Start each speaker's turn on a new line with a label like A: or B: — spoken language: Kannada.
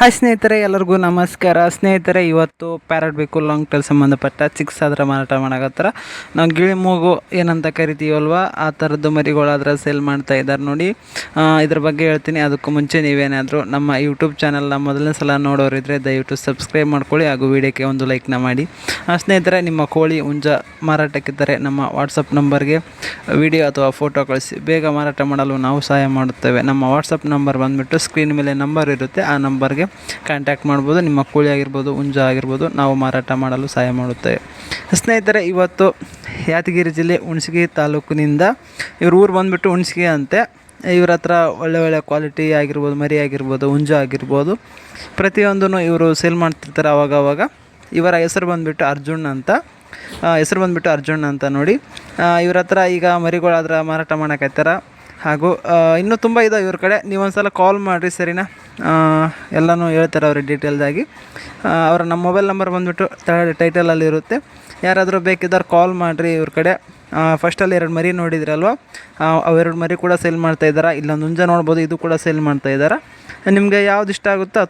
A: ಹಾಯ್ ಸ್ನೇಹಿತರೆ, ಎಲ್ಲರಿಗೂ ನಮಸ್ಕಾರ. ಸ್ನೇಹಿತರೆ, ಇವತ್ತು ಪ್ಯಾರಟ್ ಬೇಕು ಲಾಂಗ್ ಟೈಲ್ ಸಂಬಂಧಪಟ್ಟ ಚಿಕ್ಸ್ ಆದರೆ ಮಾರಾಟ ಮಾಡಕತ್ತಾರ. ನಾವು ಗಿಳಿ ಮೂಗು ಏನಂತ ಕರಿತೀವಲ್ವ, ಆ ಥರದ್ದು ಮರಿಗಳಾದ್ರೆ ಸೇಲ್ ಮಾಡ್ತಾ ಇದ್ದಾರೆ ನೋಡಿ. ಇದ್ರ ಬಗ್ಗೆ ಹೇಳ್ತೀನಿ. ಅದಕ್ಕೂ ಮುಂಚೆ ನೀವೇನಾದರೂ ನಮ್ಮ ಯೂಟ್ಯೂಬ್ ಚಾನಲ್ನ ಮೊದಲನೇ ಸಲ ನೋಡೋರಿದ್ರೆ ದಯವಿಟ್ಟು ಸಬ್ಸ್ಕ್ರೈಬ್ ಮಾಡ್ಕೊಳ್ಳಿ ಹಾಗೂ ವಿಡಿಯೋಕ್ಕೆ ಒಂದು ಲೈಕ್ನ ಮಾಡಿ. ಸ್ನೇಹಿತರೆ, ನಿಮ್ಮ ಕೋಳಿ ಹುಂಜ ಮಾರಾಟಕ್ಕಿದ್ದರೆ ನಮ್ಮ ವಾಟ್ಸಪ್ ನಂಬರ್ಗೆ ವಿಡಿಯೋ ಅಥವಾ ಫೋಟೋ ಕಳಿಸಿ. ಬೇಗ ಮಾರಾಟ ಮಾಡಲು ನಾವು ಸಹಾಯ ಮಾಡುತ್ತೇವೆ. ನಮ್ಮ ವಾಟ್ಸಪ್ ನಂಬರ್ ಬಂದುಬಿಟ್ಟು ಸ್ಕ್ರೀನ್ ಮೇಲೆ ನಂಬರ್ ಇರುತ್ತೆ. ಆ ನಂಬರ್ಗೆ ಕಾಂಟ್ಯಾಕ್ಟ್ ಮಾಡ್ಬೋದು. ನಿಮ್ಮ ಕೋಳಿ ಆಗಿರ್ಬೋದು ಹುಂಜ ಆಗಿರ್ಬೋದು, ನಾವು ಮಾರಾಟ ಮಾಡಲು ಸಹಾಯ ಮಾಡುತ್ತೇವೆ ಸ್ನೇಹಿತರೆ, ಇವತ್ತು ಯಾದಗಿರಿ ಜಿಲ್ಲೆ ಹುಣಸಗಿ ತಾಲೂಕಿನಿಂದ ಇವ್ರ ಊರು ಬಂದುಬಿಟ್ಟು ಹುಣಸಗಿ ಅಂತೆ. ಇವ್ರ ಹತ್ರ ಒಳ್ಳೆ ಒಳ್ಳೆ ಕ್ವಾಲಿಟಿ ಆಗಿರ್ಬೋದು, ಮರಿ ಆಗಿರ್ಬೋದು ಹುಂಜ ಆಗಿರ್ಬೋದು. ಪ್ರತಿಯೊಂದನ್ನು ಇವರು ಸೇಲ್ ಮಾಡ್ತಿರ್ತಾರೆ ಆವಾಗವಾಗ ಇವರ ಹೆಸರು ಬಂದುಬಿಟ್ಟು ಅರ್ಜುನ್ ಅಂತ. ಹೆಸರು ಬಂದುಬಿಟ್ಟು ಅರ್ಜುನ್ ಅಂತ ನೋಡಿ. ಇವ್ರ ಹತ್ರ ಈಗ ಮರಿಗಳಾದ್ರೆ ಮಾರಾಟ ಮಾಡಕತ್ತಾರ ಹಾಗೂ ಇನ್ನೂ ತುಂಬ ಇದಾವೆ ಇವ್ರ ಕಡೆ. ನೀವೊಂದು ಸಲ ಕಾಲ್ ಮಾಡಿರಿ, ಸರಿನಾ? ಎಲ್ಲನೂ ಹೇಳ್ತಾರೆ ಅವ್ರಿಗೆ ಡೀಟೇಲ್ದಾಗಿ ಅವರ ನಮ್ಮ ಮೊಬೈಲ್ ನಂಬರ್ ಬಂದುಬಿಟ್ಟು ಟೈಟಲಲ್ಲಿ ಇರುತ್ತೆ. ಯಾರಾದರೂ ಬೇಕಿದ್ದಾರೆ ಕಾಲ್ ಮಾಡಿರಿ ಇವ್ರ ಕಡೆ. ಫಸ್ಟಲ್ಲಿ ಎರಡು ಮರಿ ನೋಡಿದ್ರಲ್ವ? ಅವೆರಡು ಮರಿ ಕೂಡ ಸೇಲ್ ಮಾಡ್ತಾ ಇದ್ದಾರೆ? ಇಲ್ಲೊಂದು ಹುಂಜ ನೋಡ್ಬೋದು, ಇದು ಕೂಡ ಸೇಲ್ ಮಾಡ್ತಾ ಇದ್ದಾರೆ? ನಿಮಗೆ ಯಾವ್ದು ಇಷ್ಟ ಆಗುತ್ತೋ